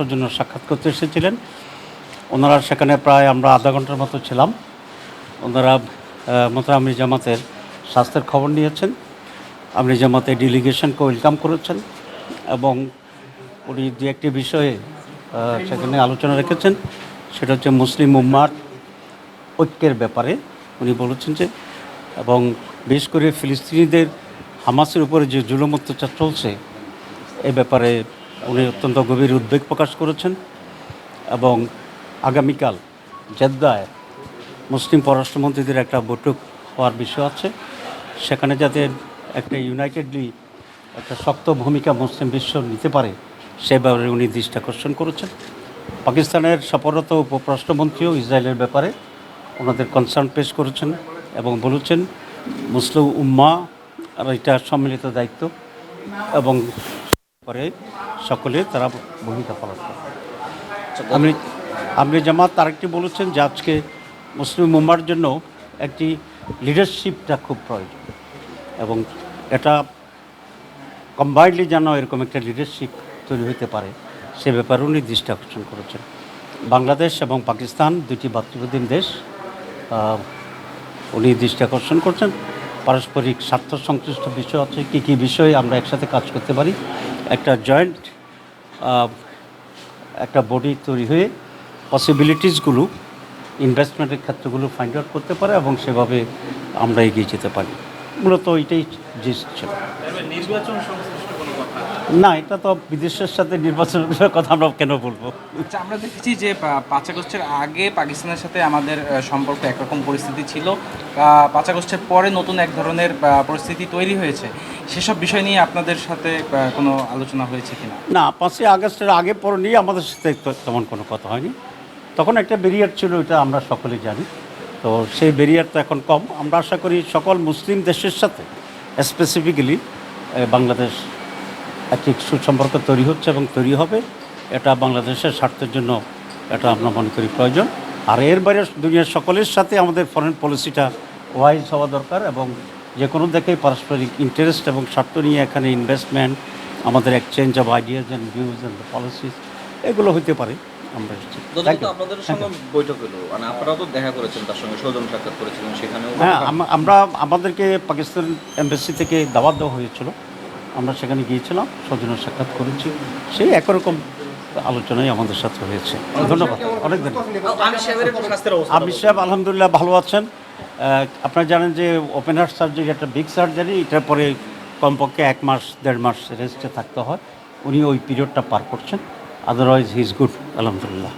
সৌজন্য সাক্ষাৎ করতে এসেছিলেন। ওনারা সেখানে প্রায় আমরা আধা ঘণ্টার মতো ছিলাম। ওনারা মোতারামি জামাতের স্বাস্থ্যের খবর নিয়েছেন। আমরি জামাতের ডেলিগেশনকে ওয়েলকাম করেছেন এবং উনি দু একটি বিষয়ে সেখানে আলোচনা রেখেছেন। সেটা হচ্ছে মুসলিম উম্মার ঐক্যের ব্যাপারে উনি বলেছেন যে, এবং বিশেষ করে ফিলিস্তিনিদের হামাসের উপরে যে জুলুম অত্যাচার চলছে, এ ব্যাপারে উনি অত্যন্ত গভীর উদ্বেগ প্রকাশ করেছেন এবং আগামীকাল জেদ্দায় মুসলিম পররাষ্ট্রমন্ত্রীদের একটা বৈঠক হওয়ার বিষয় আছে। সেখানে যাতে একটা ইউনাইটেডলি একটা শক্ত ভূমিকা মুসলিম বিশ্ব নিতে পারে, সে ব্যাপারে উনি দৃষ্টি আকর্ষণ করেছেন। পাকিস্তানের সফররত উপরাষ্ট্রমন্ত্রীও ইসরায়েলের ব্যাপারে ওনাদের কনসার্ন পেশ করেছেন এবং বলেছেন, মুসলিম উম্মা আর এটা সম্মিলিত দায়িত্ব এবং পরে সকলে তারা ভূমিকা পালন করে। আমি আমরি জামাত আরেকটি বলেছেন যে আজকে মুসলিম উম্মার জন্য একটি লিডারশিপটা খুব প্রয়োজন এবং এটা কম্বাইন্ডলি যেন এরকম একটা লিডারশিপ তৈরি হতে পারে, সে ব্যাপারে উনি দৃষ্টি আকর্ষণ করেছেন। বাংলাদেশ এবং পাকিস্তান দুটি ভাতৃপ্রতিম দেশ উনি দৃষ্টি আকর্ষণ করছেন। পারস্পরিক স্বার্থ সংশ্লিষ্ট বিষয় আছে, কী কী বিষয়ে আমরা একসাথে কাজ করতে পারি একটা জয়েন্ট একটা বডি তৈরি হয়ে পসিবিলিটিসগুলো ইনভেস্টমেন্টের ক্ষেত্রগুলো ফাইন্ড আউট করতে পারে এবং সেভাবে আমরা এগিয়ে যেতে পারি। মূলত এইটাই জিনিস ছিল। না এটা তো বিদেশের সাথে নির্বাচনের কথা আমরা কেন বলব? আচ্ছা আমরা দেখেছি যে পাঁচ আগস্টের আগে পাকিস্তানের সাথে আমাদের সম্পর্ক একরকম পরিস্থিতি ছিল। পাঁচ আগস্টের পরে নতুন এক ধরনের পরিস্থিতি তৈরি হয়েছে। সেসব বিষয় নিয়ে আপনাদের সাথে কোনো আলোচনা হয়েছে কিনা? না পাঁচই আগস্টের আগে পর নিয়ে আমাদের সাথে তেমন কোনো কথা হয়নি। তখন একটা ব্যারিয়ার ছিল এটা আমরা সকলে জানি। তো সেই ব্যারিয়ার তো এখন কম। আমরা আশা করি সকল মুসলিম দেশের সাথে স্পেসিফিক্যালি বাংলাদেশ একটি সুসম্পর্ক তৈরি হচ্ছে এবং তৈরি হবে। এটা বাংলাদেশের স্বার্থের জন্য এটা আমরা মনে করি প্রয়োজন। আর এর বাইরে দুনিয়ার সকলের সাথে আমাদের ফরেন পলিসিটা ওয়াইজ হওয়া দরকার এবং যে কোনো দেখেই পারস্পরিক ইন্টারেস্ট এবং স্বার্থ নিয়ে এখানে ইনভেস্টমেন্ট আমাদের exchange of ideas and views and policies এগুলো হতে পারে। আমরা যতটুকু আপনাদের সঙ্গে বৈঠক হলো। মানে আপনারাও তো দেখা করেছেন তার সঙ্গে সৌজন্য সাক্ষাৎ করেছিলেন সেখানেও হ্যাঁ আমরা আমাদেরকে পাকিস্তান এম্বাসি থেকে দাওয়াত দেওয়া হয়েছিল। আমরা সেখানে গিয়েছিলাম সৌজন্য সাক্ষাৎ করেছি। সেই একরকম আলোচনাই আমাদের সাথে হয়েছে। ধন্যবাদ। অনেক ধন্যবাদ। আমি সাহেবের স্বাস্থ্যের অবস্থা আবির সাহেব, আলহামদুলিল্লাহ ভালো আছেন। আপনারা জানেন যে ওপেন হার্ট সার্জারি একটা বিগ সার্জারি এটার পরে কমপক্ষে এক মাস, দেড় মাস রেস্টে থাকতে হয়। উনি ওই পিরিয়ডটা পার করছেন। আদারওয়াইজ হি ইজ গুড আলহামদুলিল্লাহ।